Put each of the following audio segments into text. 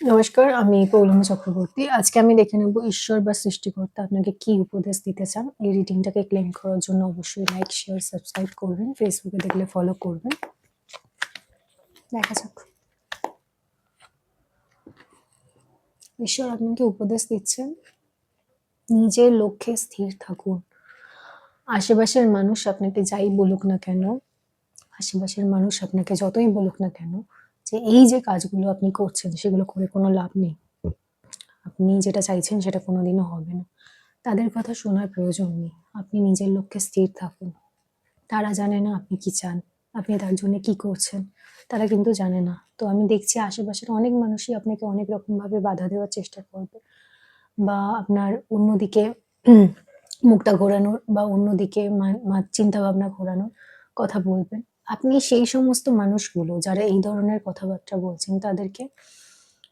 নমস্কার, আমি পৌলমী চক্রবর্তী। আজকে আমি দেখে নেব ঈশ্বর বা সৃষ্টিকর্তা আপনাকে কি উপদেশ দিতে চান। এই রিডিংটাকে ক্লেম করার জন্য অবশ্যই লাইক, শেয়ার, সাবস্ক্রাইব করবেন। ফেসবুকে দেখলে ফলো করবেন। দেখা যাক। ঈশ্বর আপনাকে উপদেশ দিচ্ছেন, নিজের লক্ষ্যে স্থির থাকুন। আশেপাশের মানুষ আপনাকে যাই বলুক না কেন, আশেপাশের মানুষ আপনাকে যতই বলুক না কেন, যে এই যে কাজগুলো আপনি করছেন সেগুলো করে কোনো লাভ নেই। আপনি যেটা চাইছেন সেটা কোনোদিনও হবে না। তাদের কথা শোনার প্রয়োজন নেই। আপনি নিজের লক্ষ্যে স্থির থাকুন। তারা জানে না আপনি কি চান, আপনি তার জন্য কি করছেন, তারা কিন্তু জানে না। তো আমি দেখছি আশেপাশের অনেক মানুষই আপনাকে অনেক রকমভাবে বাধা দেওয়ার চেষ্টা করবে বা আপনার অন্যদিকে মুখটা ঘোরানোর বা অন্যদিকে মা চিন্তাভাবনা ঘোরানোর কথা বলবেন। আপনি সেই সমস্ত মানুষগুলো যারা এই ধরনের কথাবার্তা বলছেন তাদেরকে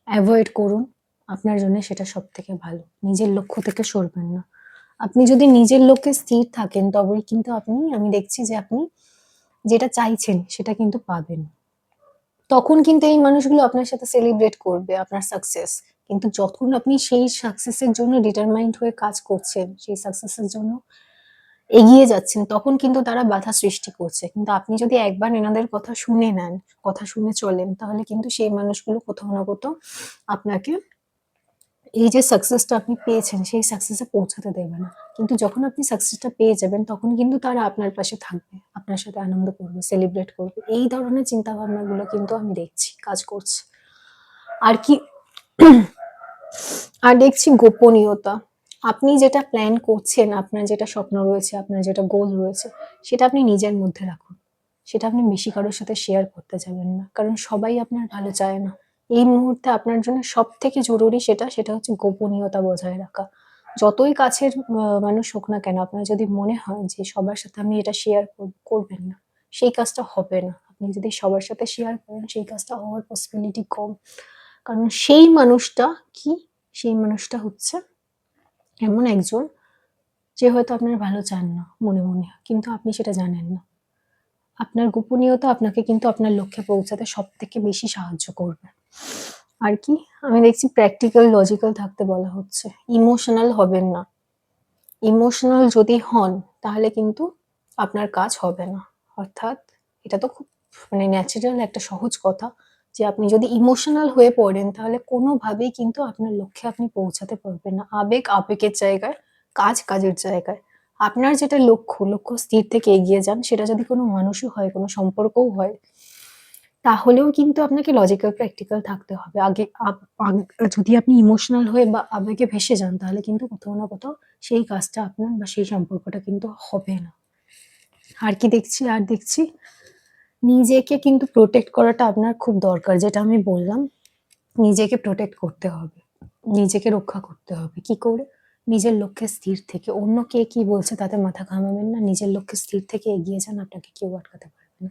অ্যাভয়েড করুন। আপনার জন্য সেটা সব থেকে ভালো। নিজের লক্ষ্য থেকে সরবেন না। আপনি যদি নিজের লক্ষ্যে স্থির থাকেন তবেই কিন্তু আপনি আমি দেখছি যে আপনি যেটা চাইছেন সেটা কিন্তু পাবেন। তখন কিন্তু এই মানুষগুলো আপনার সাথে সেলিব্রেট করবে আপনার সাকসেস। কিন্তু যখন আপনি সেই সাকসেসের জন্য ডিটারমাইন্ড হয়ে কাজ করছেন, সেই সাকসেসের জন্য এগিয়ে যাচ্ছেন তখন কিন্তু তারা বাধা সৃষ্টি করছে। কিন্তু আপনি যদি একবার এনাদের কথা শুনে নেন, কথা শুনে চলেন তাহলে কিন্তু সেই মানুষগুলো কোথাও না কোথাও আপনাকে এই যে সাকসেসটা আপনি পেয়েছেন সেই সাকসেসে পৌঁছাতে দেবে না। কিন্তু যখন আপনি সাকসেসটা পেয়ে যাবেন তখন কিন্তু তারা আপনার পাশে থাকবে। আপনার সাথে আনন্দ করবে, সেলিব্রেট করবে। এই ধরনের চিন্তাভাবনাগুলো কিন্তু আমি দেখছি কাজ করছে। আর কি আর দেখছি গোপনীয়তা। আপনি যেটা প্ল্যান করছেন, আপনার যেটা স্বপ্ন রয়েছে, আপনার যেটা গোল রয়েছে সেটা আপনি নিজের মধ্যে রাখুন। সেটা আপনি বেশি কারোর সাথে শেয়ার করতে যাবেন না। কারণ সবাই আপনার ভালো চায় না। এই মুহূর্তে আপনার জন্য সব থেকে জরুরি সেটা, সেটা হচ্ছে গোপনীয়তা বজায় রাখা। যতই কাছের মানুষ হোক না কেন আপনার যদি মনে হয় যে সবার সাথে আপনি এটা শেয়ার কর করবেন না, সেই কাজটা হবে না। আপনি যদি সবার সাথে শেয়ার করেন সেই কাজটা হওয়ার পসিবিলিটি কম। কারণ সেই মানুষটা কি? সেই মানুষটা হচ্ছে এমন একজন যে হয়তো আপনার ভালো চান না মনে, মনে। কিন্তু আপনি সেটা জানেন না। আপনার গোপনীয়তা আপনাকে কিন্তু আপনার লক্ষ্যে পৌঁছাতে সবথেকে বেশি সাহায্য করবে। আর কি? আমি দেখছি প্র্যাকটিক্যাল, লজিক্যাল থাকতে বলা হচ্ছে। ইমোশনাল হবেন না। ইমোশনাল যদি হন তাহলে কিন্তু আপনার কাজ হবে না। অর্থাৎ এটা তো খুব মানে ন্যাচারাল একটা সহজ কথা যে আপনি যদি ইমোশনাল হয়ে পড়েন তাহলে কোনোভাবেই কিন্তু আপনার লক্ষ্যে আপনি পৌঁছাতে পারবেন না। আবেগ আবেগের জায়গায়, কাজ কাজের জায়গায়। আপনার যেটা লক্ষ্য, লক্ষ্য স্থির থেকে এগিয়ে যান সেটা যদি কোনো মানুষও হয়, কোনো সম্পর্কও হয় তাহলেও কিন্তু আপনাকে লজিক্যাল, প্র্যাকটিক্যাল থাকতে হবে। আগে যদি আপনি ইমোশনাল হয়ে বা আবেগে ভেসে যান তাহলে কিন্তু কোথাও না কোথাও সেই কাজটা আপনার বা সেই সম্পর্কটা কিন্তু হবে না। আর কি দেখছি? আর দেখছি নিজেকে কিন্তু প্রোটেক্ট করাটা আপনার খুব দরকার। যেটা আমি বললাম, নিজেকে প্রোটেক্ট করতে হবে। নিজেকে রক্ষা করতে হবে। কি করে? নিজের লক্ষ্যে স্থির থেকে। অন্য কে কি বলছে তাতে মাথা ঘামাবেন না। নিজের লক্ষ্যে স্থির থেকে এগিয়ে যান, আপনাকে কেউ আটকাতে পারবে না।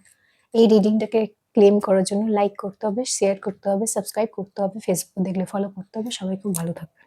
এই রিডিংটাকে ক্লেম করার জন্য লাইক করতে হবে, শেয়ার করতে হবে, সাবস্ক্রাইব করতে হবে। ফেসবুক দেখলে ফলো করতে হবে। সবাই খুব ভালো থাকবেন।